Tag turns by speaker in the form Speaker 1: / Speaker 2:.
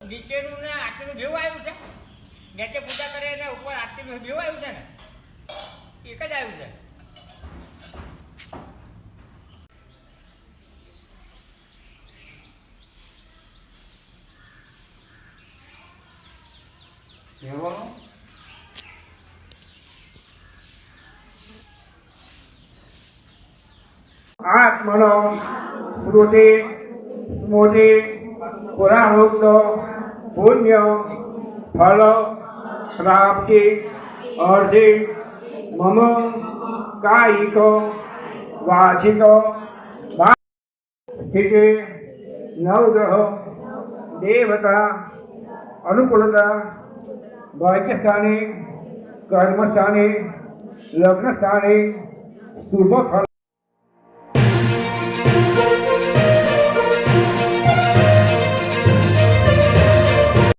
Speaker 1: નીચેનું ને આરતીનું ભેવું આવ્યું છે? નીચે પૂજા કરે ને ઉપર આરતીનું ભેવું આવ્યું છે ને? એક જ આવ્યું છે.
Speaker 2: આત્મનો સ્મૃતિ સ્મૃતિ પુરાણોક્ત પુણ્ય, ફળ, પ્રાપ્તિ અર્ધિ મમ કાયિક વાચિક સ્થિતિ નવગ્રહ, દેવતા, અનુકૂળતા ભાગ્યસ્થાને કર્મસ્થાને, લગ્નસ્થાને, શુભ ફળ.